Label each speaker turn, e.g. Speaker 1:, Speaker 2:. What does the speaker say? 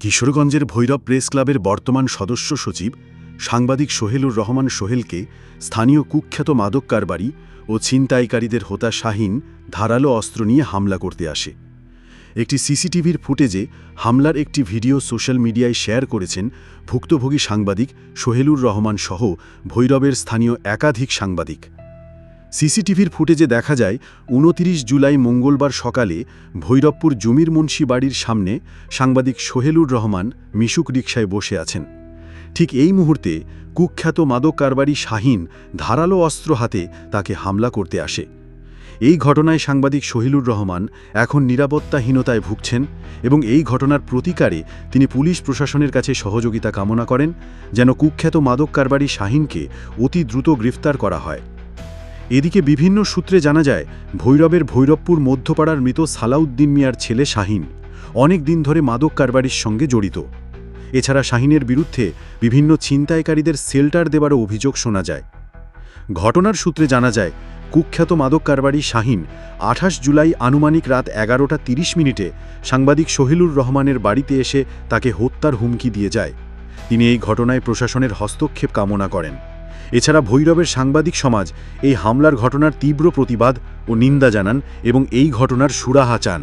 Speaker 1: কিশোরগঞ্জের ভৈরব প্রেস ক্লাবের বর্তমান সদস্য সচিব সাংবাদিক সোহেলুর রহমান সোহেলকে স্থানীয় কুখ্যাত মাদক কারবারি ও ছিনতাইকারীদের হোতা শাহিন ধারালো অস্ত্র নিয়ে হামলা করতে আসে। একটি সিসিটিভির ফুটেজে হামলার একটি ভিডিও সোশ্যাল মিডিয়ায় শেয়ার করেছেন ভুক্তভোগী সাংবাদিক সোহেলুর রহমান সহ ভৈরবের স্থানীয় একাধিক সাংবাদিক। সিসিটিভির ফুটেজে দেখা যায়, উনতিরিশ জুলাই মঙ্গলবার সকালে ভৈরবপুর জমির মুন্সি বাড়ির সামনে সাংবাদিক সোহেলুর রহমান মিশুক রিকশায় বসে আছেন। ঠিক এই মুহূর্তে কুখ্যাত মাদক কারবারি শাহিন ধারালো অস্ত্র হাতে তাকে হামলা করতে আসে। এই ঘটনায় সাংবাদিক সোহেলুর রহমান এখন নিরাপত্তাহীনতায় ভুগছেন এবং এই ঘটনার প্রতিকারে তিনি পুলিশ প্রশাসনের কাছে সহযোগিতা কামনা করেন, যেন কুখ্যাত মাদক কারবারি শাহিনকে অতি দ্রুত গ্রেফতার করা হয়। এদিকে বিভিন্ন সূত্রে জানা যায়, ভৈরবের ভৈরবপুর মধ্যপাড়ার মৃত সালাউদ্দিন মিয়ার ছেলে শাহিন অনেক দিন ধরে মাদক কারবারির সঙ্গে জড়িত। এছাড়া শাহিনের বিরুদ্ধে বিভিন্ন ছিনতাইকারীদের সেল্টার দেওয়ারও অভিযোগ শোনা যায়। ঘটনার সূত্রে জানা যায়, কুখ্যাত মাদক কারবারি শাহিন আঠাশ জুলাই আনুমানিক রাত এগারোটা তিরিশ মিনিটে সাংবাদিক সোহেলুর রহমানের বাড়িতে এসে তাকে হত্যার হুমকি দিয়ে যায়। তিনি এই ঘটনায় প্রশাসনের হস্তক্ষেপ কামনা করেন। এছাড়া ভৈরবের সাংবাদিক সমাজ এই হামলার ঘটনার তীব্র প্রতিবাদ ও নিন্দা জানান এবং এই ঘটনার সুরাহা চান।